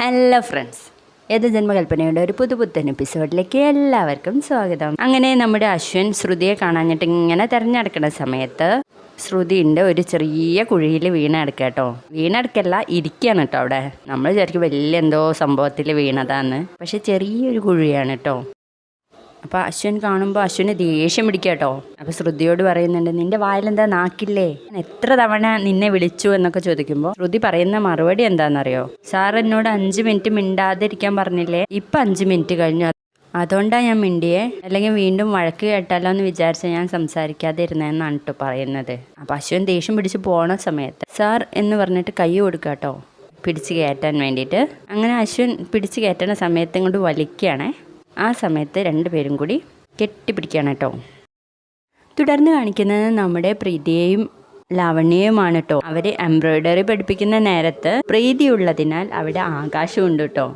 Hello friends ഏത് ജന്മകൽപ്പനയുടെ ഒരു പുതുപുത്തൻ എപ്പിസോഡിലേക്ക് എല്ലാവർക്കും സ്വാഗതം. അങ്ങനെ നമ്മുടെ അശ്വൻ ശ്രുതിയെ കാണാഞ്ഞിട്ട് ഇങ്ങനെ തിരഞ്ഞെടുക്കുന്ന സമയത്ത് ശ്രുതിന്റെ ഒരു ചെറിയ കുഴിയിൽ വീണെടുക്കുക കേട്ടോ. വീണെടുക്കല്ല ഇരിക്കുകയാണ് കേട്ടോ അവിടെ. നമ്മൾ വിചാരിക്കും വലിയ എന്തോ സംഭവത്തിൽ വീണതാന്ന്. പക്ഷെ ചെറിയൊരു കുഴിയാണ് കേട്ടോ. അപ്പോൾ അശ്വൻ കാണുമ്പോൾ അശ്വന് ദേഷ്യം പിടിക്കുക കേട്ടോ അപ്പോൾ ശ്രുതിയോട് പറയുന്നുണ്ട് നിന്റെ വായിലെന്താ നാക്കില്ലേ? എത്ര തവണ നിന്നെ വിളിച്ചു എന്നൊക്കെ ചോദിക്കുമ്പോൾ ശ്രുതി പറയുന്ന മറുപടി എന്താണെന്നറിയോ സാർ എന്നോട് അഞ്ച് മിനിറ്റ് മിണ്ടാതിരിക്കാൻ പറഞ്ഞില്ലേ? ഇപ്പം അഞ്ച് മിനിറ്റ് കഴിഞ്ഞു. അതുകൊണ്ടാണ് ഞാൻ മിണ്ടിയെ? അല്ലെങ്കിൽ വീണ്ടും വഴക്ക് കേട്ടാലോ എന്ന് വിചാരിച്ച് ഞാൻ സംസാരിക്കാതെ ഇരുന്നതെന്നാണ് കേട്ടോ പറയുന്നത്. അപ്പം അശ്വൻ ദേഷ്യം പിടിച്ച് പോണ സമയത്ത് സാർ എന്ന് പറഞ്ഞിട്ട് കൈ കൊടുക്കുക കേട്ടോ പിടിച്ച് കയറ്റാൻ വേണ്ടിയിട്ട് അങ്ങനെ അശ്വൻ പിടിച്ച് കയറ്റുന്ന സമയത്ത് ഇങ്ങോട്ട് വലിക്കുകയാണേ. ആ സമയത്ത് രണ്ടുപേരും കൂടി കെട്ടിപ്പിടിക്കുകയാണ് കേട്ടോ. തുടർന്ന് കാണിക്കുന്നത് നമ്മുടെ പ്രീതിയെയും ലാവണ്യയുമാണ് കേട്ടോ. അവർ എംബ്രോയിഡറി പഠിപ്പിക്കുന്ന നേരത്ത് പ്രീതി ഉള്ളതിനാൽ അവിടെ ആകാശമുണ്ട് കേട്ടോ.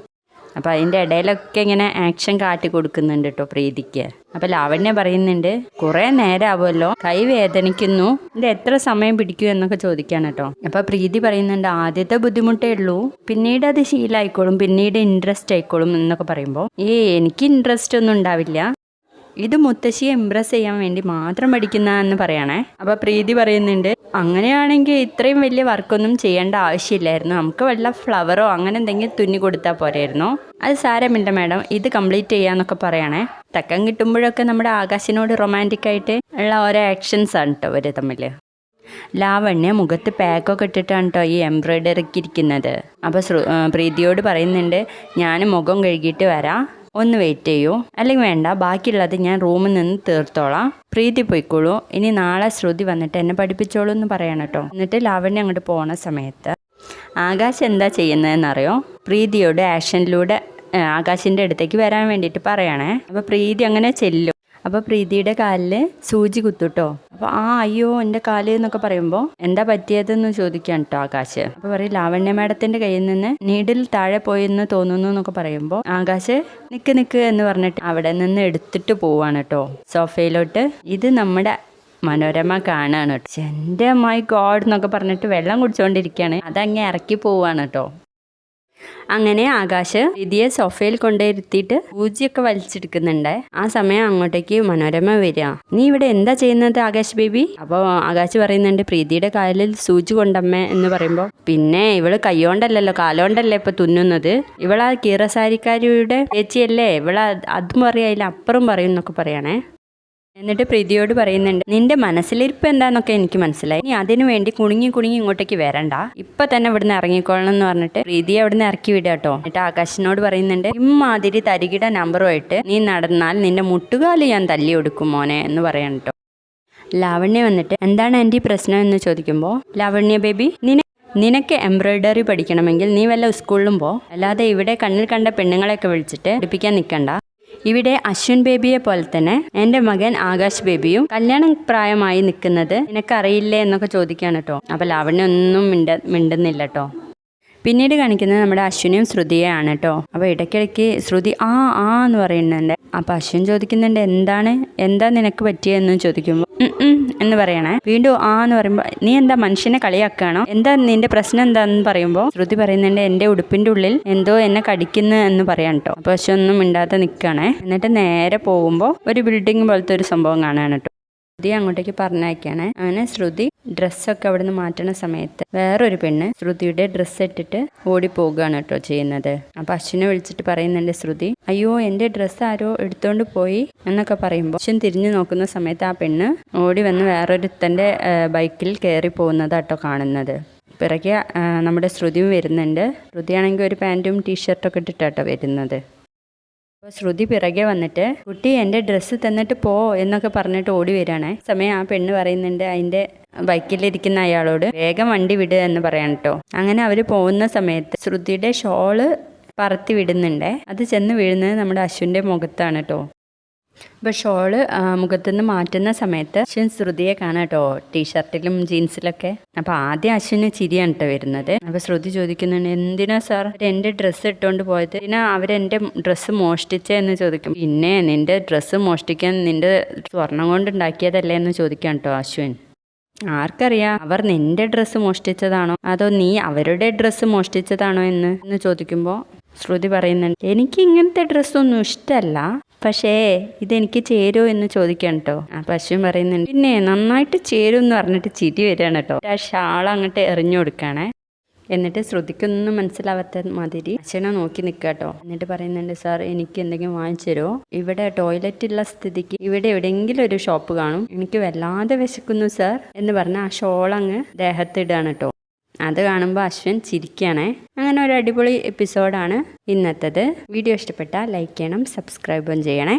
അപ്പോൾ അതിന്റെ ഇടയിലൊക്കെ ഇങ്ങനെ ആക്ഷൻ കാട്ടി കൊടുക്കുന്നുണ്ട് കേട്ടോ പ്രീതിക്ക്. അപ്പോൾ ലാവണ്യ പറയുന്നുണ്ട് കുറേ നേരമാവുമല്ലോ കൈ വേദനിക്കുന്നു. ഇത് എത്ര സമയം പിടിക്കൂ എന്നൊക്കെ ചോദിക്കാണ് കേട്ടോ അപ്പോൾ പ്രീതി പറയുന്നുണ്ട് ആദ്യത്തെ ബുദ്ധിമുട്ടേ ഉള്ളൂ. പിന്നീട് അത് ശീലമായിക്കോളും പിന്നീട് ഇൻട്രസ്റ്റ് ആയിക്കോളും എന്നൊക്കെ പറയുമ്പോൾ ഏ എനിക്ക് ഇൻട്രസ്റ്റ് ഒന്നും ഉണ്ടാവില്ല. ഇത് മുത്തശ്ശിയെ ഇമ്പ്രസ് ചെയ്യാൻ വേണ്ടി മാത്രം പഠിക്കുന്നതെന്ന് പറയണേ. അപ്പോൾ പ്രീതി പറയുന്നുണ്ട് അങ്ങനെയാണെങ്കിൽ ഇത്രയും വലിയ വർക്കൊന്നും ചെയ്യേണ്ട ആവശ്യമില്ലായിരുന്നു. നമുക്ക് വല്ല ഫ്ലവറോ അങ്ങനെ എന്തെങ്കിലും തുന്നി കൊടുത്താൽ പോരായിരുന്നു. അത് സാരമില്ല മാഡം ഇത് കംപ്ലീറ്റ് ചെയ്യാന്നൊക്കെ പറയണേ. തക്കം കിട്ടുമ്പോഴൊക്കെ നമ്മുടെ ആകാശിനോട് റൊമാന്റിക് ആയിട്ട് ഉള്ള ഓരോ ആക്ഷൻസ് ആണ് കേട്ടോ അവർ തമ്മിൽ ലാവണ്യ മുഖത്ത് പാക്കൊക്കെ ഇട്ടിട്ടാണ് കേട്ടോ ഈ എംബ്രോയിഡറിക്ക് ഇരിക്കുന്നത്. അപ്പോൾ പ്രീതിയോട് പറയുന്നുണ്ട് ഞാൻ മുഖം കഴുകിയിട്ട് വരാം. ഒന്ന് വെയിറ്റ് ചെയ്യൂ. അല്ലെങ്കിൽ വേണ്ട ബാക്കിയുള്ളത് ഞാൻ റൂമിൽ നിന്ന് തീർത്തോളാം. പ്രീതി പോയിക്കോളൂ ഇനി നാളെ ശ്രുതി വന്നിട്ട് എന്നെ പഠിപ്പിച്ചോളൂ എന്ന് പറയണം കേട്ടോ എന്നിട്ട് ലാവണ്യ അങ്ങോട്ട് പോണ സമയത്ത് ആകാശ് എന്താ ചെയ്യുന്നതെന്നറിയോ? പ്രീതിയോട് ആക്ഷനിലൂടെ ആകാശിന്റെ അടുത്തേക്ക് വരാൻ വേണ്ടിയിട്ട് പറയണേ. അപ്പോൾ പ്രീതി അങ്ങനെ ചെല്ലും. അപ്പോൾ പ്രീതിയുടെ കാലിൽ സൂചി കുത്തുട്ടോ. അപ്പോൾ ആ അയ്യോ എന്റെ കാൽ എന്നൊക്കെ പറയുമ്പോൾ എന്താ പറ്റിയതെന്ന് ചോദിക്കാൻ കേട്ടോ ആകാശ്. അപ്പോൾ പറയും ലാവണ്യ മാഡത്തിന്റെ കയ്യിൽ നിന്ന് നീഡിൽ താഴെ പോയെന്ന് തോന്നുന്നു എന്നൊക്കെ പറയുമ്പോൾ ആകാശ് നിക്ക് നിക്ക് എന്ന് പറഞ്ഞിട്ട് അവിടെ നിന്ന് എടുത്തിട്ട് പോവാണ് കേട്ടോ സോഫയിലോട്ട്. ഇത് നമ്മുടെ മനോരമ കാണാണ് എന്റെ മൈ ഗോഡ് എന്നൊക്കെ പറഞ്ഞിട്ട് വെള്ളം കുടിച്ചുകൊണ്ടിരിക്കുകയാണ് അതങ്ങ് ഇറക്കി പോവാണ് കേട്ടോ അങ്ങനെ ആകാശ് വിധിയെ സോഫയിൽ കൊണ്ടിരുത്തിയിട്ട് പൂജിയൊക്കെ വലിച്ചെടുക്കുന്നുണ്ട്. ആ സമയം അങ്ങോട്ടേക്ക് മനോരമ വരിക. നീ ഇവിടെ എന്താ ചെയ്യുന്നത് ആകാശ് ബേബി? അപ്പോൾ ആകാശ് പറയുന്നുണ്ട് പ്രീതിയുടെ കാലിൽ സൂചി കൊണ്ടമ്മ എന്ന് പറയുമ്പോൾ പിന്നെ ഇവൾ കൈകൊണ്ടല്ലല്ലോ കാലോണ്ടല്ലേ ഇപ്പൊ തുന്നുന്നത്? ഇവളാ കീറസാരിക്കാരിയുടെ ചേച്ചിയല്ലേ? ഇവളാ അതും പറയാ അപ്പുറം പറയും എന്നൊക്കെ പറയണേ. എന്നിട്ട് പ്രീതിയോട് പറയുന്നുണ്ട് നിന്റെ മനസ്സിലിരിപ്പ് എന്താന്നൊക്കെ എനിക്ക് മനസ്സിലായി. നീ അതിനു വേണ്ടി കുണുങ്ങി കുണുങ്ങി ഇങ്ങോട്ടേക്ക് വരണ്ട. ഇപ്പൊ തന്നെ ഇവിടുന്ന് ഇറങ്ങിക്കോളണം എന്ന് പറഞ്ഞിട്ട് പ്രീതിയെ അവിടുന്ന് ഇറക്കി വിടുക കേട്ടോ. എന്നിട്ട് ആകാശിനോട് പറയുന്നുണ്ട് ഇമ്മാതിരി തരികിട നമ്പറുമായിട്ട് നീ നടന്നാൽ നിന്റെ മുട്ടുകാൽ ഞാൻ തല്ലി കൊടുക്കും മോനെ എന്ന് പറയണം കേട്ടോ. ലാവണ്യ വന്നിട്ട് എന്താണ് എന്റെ ഈ പ്രശ്നം? എന്ന് ചോദിക്കുമ്പോൾ ലാവണ്യ ബേബി നിന നിനക്ക് എംബ്രോയിഡറി പഠിക്കണമെങ്കിൽ നീ വല്ല സ്കൂളിലും പോ. അല്ലാതെ ഇവിടെ കണ്ണിൽ കണ്ട പെണ്ണുങ്ങളെയൊക്കെ വിളിച്ചിട്ട് പഠിപ്പിക്കാൻ നിൽക്കണ്ട ഇവിടെ അശ്വിൻ ബേബിയെ പോലെ തന്നെ എന്റെ മകൻ ആകാശ് ബേബിയും കല്യാണം പ്രായമായി നിൽക്കുന്നത് നിനക്കറിയില്ലേ എന്നൊക്കെ ചോദിക്കാണ് കേട്ടോ. അപ്പോൾ ലാവണ്യ ഒന്നും മിണ്ട മിണ്ടുന്നില്ല കേട്ടോ. പിന്നീട് കാണിക്കുന്നത് നമ്മുടെ അശ്വിനിയും ശ്രുതിയാണ് കേട്ടോ അപ്പോൾ ഇടയ്ക്കിടയ്ക്ക് ശ്രുതി ആ ആ എന്ന് പറയുന്നുണ്ട്. അപ്പോൾ അശ്വിൻ ചോദിക്കുന്നുണ്ട് എന്താണ്? എന്താ നിനക്ക് പറ്റിയെന്ന് ചോദിക്കുമ്പോൾ എന്ന് പറയണേ. വീണ്ടും ആ എന്ന് പറയുമ്പോൾ നീ എന്താ മനുഷ്യനെ കളിയാക്കുകയാണോ? എന്താ നിന്റെ പ്രശ്നം എന്താന്ന് പറയുമ്പോൾ ശ്രുതി പറയുന്നുണ്ട് എന്റെ ഉടുപ്പിന്റെ ഉള്ളിൽ എന്തോ എന്നെ കടിക്കുന്നു എന്ന് പറയാൻ കേട്ടോ അപ്പോൾ പക്ഷെ ഒന്നും മിണ്ടാതെ നിൽക്കുകയാണേ എന്നിട്ട് നേരെ പോകുമ്പോൾ ഒരു ബിൽഡിംഗ് പോലത്തെ ഒരു സംഭവം കാണാണ് കേട്ടോ ശ്രുതി അങ്ങോട്ടേക്ക് പറഞ്ഞയക്കാണ്. അങ്ങനെ ശ്രുതി ഡ്രസ്സൊക്കെ അവിടുന്ന് മാറ്റണ സമയത്ത് വേറൊരു പെണ്ണ് ശ്രുതിയുടെ ഡ്രസ്സ് ഇട്ടിട്ട് ഓടി പോകുകയാണ് കേട്ടോ ചെയ്യുന്നത്. അപ്പൊ അശ്വിനെ വിളിച്ചിട്ട് പറയുന്നുണ്ട് ശ്രുതി അയ്യോ എന്റെ ഡ്രസ്സ് ആരോ എടുത്തോണ്ട് പോയി എന്നൊക്കെ പറയുമ്പോൾ അശ്വൻ തിരിഞ്ഞു നോക്കുന്ന സമയത്ത് ആ പെണ്ണ് ഓടി വന്ന് വേറൊരുത്തന്റെ ബൈക്കിൽ കയറി പോകുന്നതാട്ടോ കാണുന്നത്. പിറകെ നമ്മുടെ ശ്രുതിയും വരുന്നുണ്ട്. ശ്രുതിയാണെങ്കിൽ ഒരു പാന്റും ടീഷർട്ടൊക്കെ ഇട്ടിട്ടാട്ടോ വരുന്നത്. അപ്പോൾ ശ്രുതി പിറകെ വന്നിട്ട് കുട്ടി എന്റെ ഡ്രസ്സ് തന്നിട്ട് പോ എന്നൊക്കെ പറഞ്ഞിട്ട് ഓടി വരികയാണ്. സമയം ആ പെണ്ണ് പറയുന്നുണ്ട് അതിന്റെ ബൈക്കിലിരിക്കുന്ന അയാളോട് വേഗം വണ്ടി വിട് എന്ന് പറയാൻ കേട്ടോ അങ്ങനെ അവർ പോകുന്ന സമയത്ത് ശ്രുതിയുടെ ഷോൾ പറത്തി വിടുന്നുണ്ട്. അത് ചെന്ന് വീഴുന്നത് നമ്മുടെ അശ്വിന്റെ മുഖത്താണ് കേട്ടോ അപ്പോൾ ഷോൾ മുഖത്തുനിന്ന് മാറ്റുന്ന സമയത്ത് അശ്വിൻ ശ്രുതിയെ കാണാം കേട്ടോ ടീഷർട്ടിലും ജീൻസിലൊക്കെ. അപ്പോൾ ആദ്യം അശ്വിന് ചിരിയാണ് കേട്ടോ വരുന്നത്. അപ്പോൾ ശ്രുതി ചോദിക്കുന്നുണ്ട് എന്തിനാ സാർ? എന്റെ ഡ്രസ്സ് ഇട്ടുകൊണ്ട് പോയത്. പിന്നെ അവരെന്റെ ഡ്രസ്സ് മോഷ്ടിച്ചേ? എന്ന് ചോദിക്കും. പിന്നെ നിന്റെ ഡ്രസ്സ് മോഷ്ടിക്കാൻ നിന്റെ സ്വർണം കൊണ്ട് ഉണ്ടാക്കിയതല്ലേ? എന്ന് ചോദിക്കാം കേട്ടോ അശ്വിൻ. ആർക്കറിയാം? അവർ നിന്റെ ഡ്രസ്സ് മോഷ്ടിച്ചതാണോ? അതോ നീ അവരുടെ ഡ്രസ്സ് മോഷ്ടിച്ചതാണോ? എന്ന് എന്ന് ചോദിക്കുമ്പോൾ ശ്രുതി പറയുന്നുണ്ട് എനിക്ക് ഇങ്ങനത്തെ ഡ്രസ്സൊന്നും ഇഷ്ടമല്ല പക്ഷേ ഇതെനിക്ക് ചേരോ എന്ന് ചോദിക്കണം കേട്ടോ ആ പശു പറയുന്നുണ്ട് പിന്നെ നന്നായിട്ട് ചേരും എന്ന് പറഞ്ഞിട്ട് ചിരി വരികയാണ് കേട്ടോ ആ ഷാൾ അങ്ങോട്ട് എറിഞ്ഞു കൊടുക്കുകയാണേ എന്നിട്ട് ശ്രുതിക്കൊന്നും മനസ്സിലാവാത്ത മാതിരി അച്ഛനെ നോക്കി നിൽക്കുക കേട്ടോ എന്നിട്ട് പറയുന്നുണ്ട് സാർ എനിക്ക് എന്തെങ്കിലും വാങ്ങിച്ചു തരുമോ? ഇവിടെ ടോയ്ലറ്റ് ഉള്ള സ്ഥിതിക്ക് ഇവിടെ എവിടെയെങ്കിലും ഒരു ഷോപ്പ് കാണും. എനിക്ക് വല്ലാതെ വിശക്കുന്നു സാർ. എന്ന് പറഞ്ഞ് ആ ഷോൾ അങ്ങ് ദേഹത്തിടുകയാണ് കേട്ടോ അത് കാണുമ്പോൾ അശ്വിൻ ചിരിക്കുകയാണേ അങ്ങനെ ഒരു അടിപൊളി എപ്പിസോഡാണ് ഇന്നത്തേത്. വീഡിയോ ഇഷ്ടപ്പെട്ടാൽ ലൈക്ക് ചെയ്യണം സബ്സ്ക്രൈബും ചെയ്യണേ.